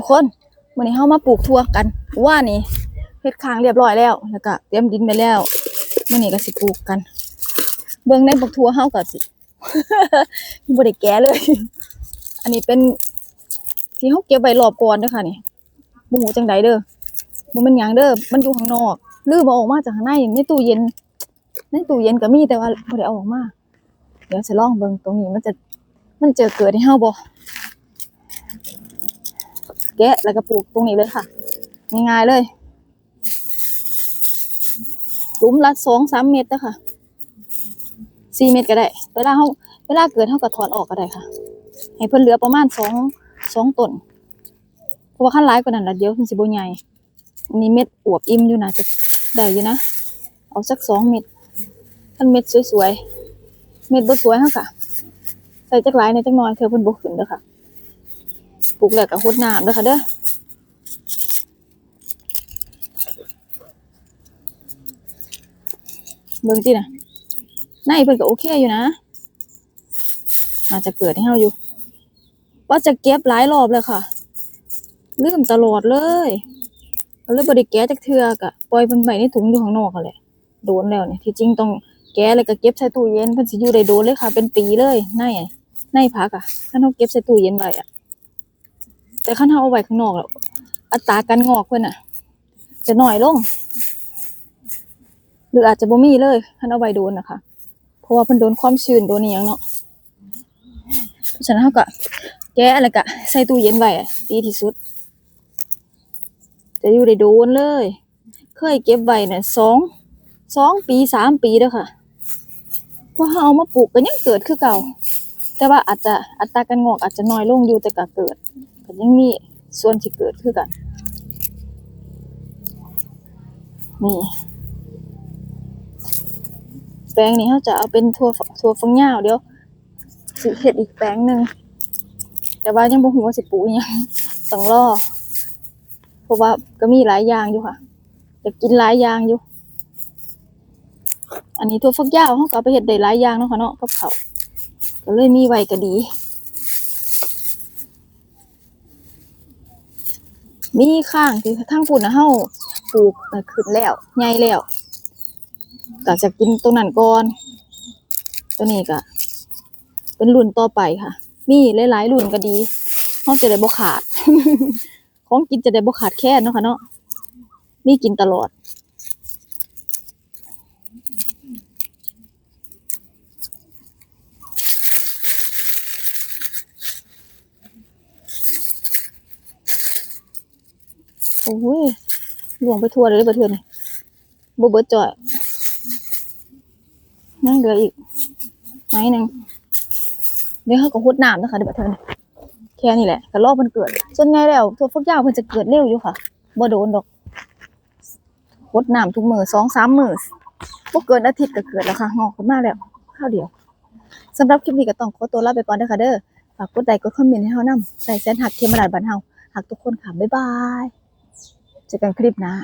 ทุกคนวันนี้เฮามาปลูกทั่วกันว่านี่เฮ็ดค้างเรียบร้อยแล้ว แล้วก็เตรียมดินไปแล้วมื้อนี้ก็สิปลูกกัน เบิ่งในบักทั่วเฮาก็สิบ่ได้แก่เลย อันนี้เป็นที่เฮาเก็บไว้รอบก่อนเด้อค่ะนี่บ่ฮู้จังใดเด้อบ่ม่นหยังเด้อ มันอยู่ข้างนอกลืมเอาออกมาจากข้างในในตู้เย็น ในตู้เย็นก็มีแต่ว่าบ่ได้เอาออกมา เดี๋ยวสิลองเบิ่งตรงนี้มันจะ มันจะเกิดให้เฮาบ่ แกะแล้วก็ปลูกตรงนี้เลยค่ะ ง่ายๆเลยหลุมละสองสามเมตรนะค่ะสี่เมตรก็ได้ เวลาเขาเวลาเกิดเขาก็ถอนออกก็ได้ค่ะ ให้เพิ่นเหลือประมาณสองสองต้นเพราะว่าขั้นร้ายกว่านั้นละเดี๋ยวมันสิบ่ใหญ่นนี้เม็ดอวบอิ่มอยู่นะจะได้อยู่นะ เอาสักสองเม็ดขั้นเม็ดสวยๆ เม็ดบ่สวยเฮาค่ะ ใส่จักหลายในจักน่อยเธอเพิ่นบ่ขึ้นเด้อค่ะ ปลูกแล้วก็หดน้ำเด้อค่ะเด้อเบิ่งติน่ะในเพิ่นก็โอเคอยู่นะอาจจะเกิดให้เฮาอยู่ ว่าจะเก็บหลายรอบเลยค่ะลืมตลอดเลยก็เลยบ่ได้แกะจักเทื่อก็ปล่อยเพิ่นไว้ในถุงอยู่ข้างนอกนั่นแหละโดนแล้วเนี่ยที่จริงต้องแกะแล้วก็เก็บใส่ตู้เย็นเพิ่นสิอยู่ได้โดนเลยค่ะ เป็นปีเลยในในผักอะถ้าเราเก็บใส่ตู้เย็นไว้อะ แต่คันเฮาเอาไว้ข้างนอกแล้วอัตราการงอกเพิ่นน่ะ จะน้อยลง หรืออาจจะบ่มีเลยคันเอาไว้โดนนะคะ เพราะว่าเพิ่นโดนความชื้นโดนอียังเนาะเพราะฉะนั้นเฮาก็แกะแล้วก็ใส่ตู้เย็นไว้ดีที่สุด จะอยู่ได้โดนเลย เคยเก็บไว้น่ะสองสองปีสามปีเด้อค่ะพอเฮาเอามาปลูกก็ยังเกิดคือเก่า แต่ว่าอาจจะอัตราการงอกอาจจะน้อยลงอยู่แต่ก็เกิด ก็ยังมีส่วนที่เกิดคือกัน นี่แปลงนี้เขาจะเอาเป็นถั่วฝัวฝักยาวเดี๋ยวสิเฮ็ดอีกแปลงหนึ่งแต่ว่ายังบ่ฮู้ว่าสิปลูกอิหยังต้องรอเพราะว่าก็มีหลายอย่างอยู่ค่ะอยากกินหลายอย่างอยู่ อันนี้ถั่วฝักยาวเขาก็ไปเฮ็ดได้หลายอย่างเนาะค่ะเนาะกับข้าก็เลยมีไว้ก็ดี มีข้างที่ทั้งปุ่นนะเฮาปลูกขึ้นแล้วใหญ่แล้วก็จะกินตัวนั้นก่อน ตัวนี้ก็เป็นรุ่นต่อไปค่ะ มีหลายๆรุ่นก็ดีเฮาจะได้บ่ขาด ของกินจะได้บ่ขาดแค่นเนาะค่ะเนาะมีกินตลอด โอ้ยหลวงไปทั่วเลยประเทือนบเบิดจ่อยนั่งเหลืออีกไม้หนึ่งเดี๋ยวเขาก็หดน้ำนะคะเดี๋ยวประเทือนแค่นี้แหละก็รอมันเกิดส่วนใหญ่แล้วทั่วฟักยาวมันจะเกิดเร็วอยู่ค่ะบ่โดนดอกหดน้ำทุกมือสองสามมือบ่เกินอาทิตย์ก็เกิดแล้วค่ะงอกขึ้นมาแล้วข้าวเดียวสำหรับคลิปนี้ก็ต้องขอตัวลาไปก่อนเด้อค่ะเด้อฝากกดไลค์กดคอมเมนต์ให้เฮานำใส่แสนหักเคมราดบันเฮาหักทุกคนค่ะบ๊ายบาย เจอกันคลิปหน้า